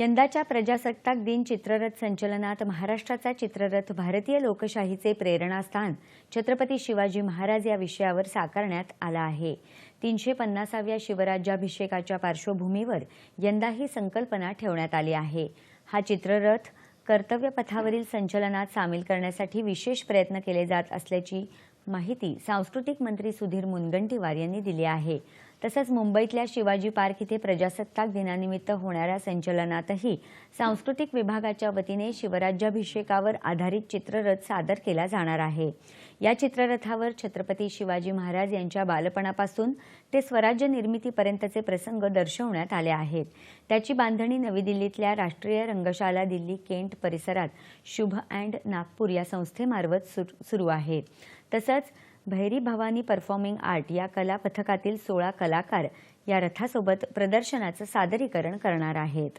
यंदाच्या प्रजासत्ताक दिन चित्ररथ संचलनात महाराष्ट्राचा चित्ररथ भारतीय लोकशाहीचे प्रेरणास्थान. छत्रपती शिवाजी महाराज या विषयावर साकारण्यात आला आहे. तीनशे पन्नासाव्या शिवराज्याभिषेकाच्या पार्श्वभूमीवर यंदा ही संकल्पना ठेवण्यात आली आहे. हा चित्ररथ कर्तव्यपथावरील संचलनात सामील करण्यासाठी विशेष प्रयत्न केले जात असल्याची माहिती सांस्कृतिक मंत्री सुधीर मुनगंटीवार यांनी दिली आहे. तसंच मुंबईतल्या शिवाजी पार्क इथे प्रजासत्ताक दिनानिमित्त होणाऱ्या संचलनातही सांस्कृतिक विभागाच्या वतीने शिवराज्याभिषेकावर आधारित चित्ररथ सादर केला जाणार आहे. या चित्ररथावर छत्रपती शिवाजी महाराज यांच्या बालपणापासून ते स्वराज्य निर्मितीपर्यंतचे प्रसंग दर्शवण्यात आले आहेत. त्याची बांधणी नवी दिल्लीतल्या राष्ट्रीय रंगशाला दिल्ली केंट परिसरात शुभ अँड नागपूर या संस्थेमार्फत सुरू आहे. तसंच भैरी भवानी परफॉर्मिंग आर्ट या कला पथकातील सोळा कलाकार या रथासोबत प्रदर्शनाचं सादरीकरण करणार आहेत.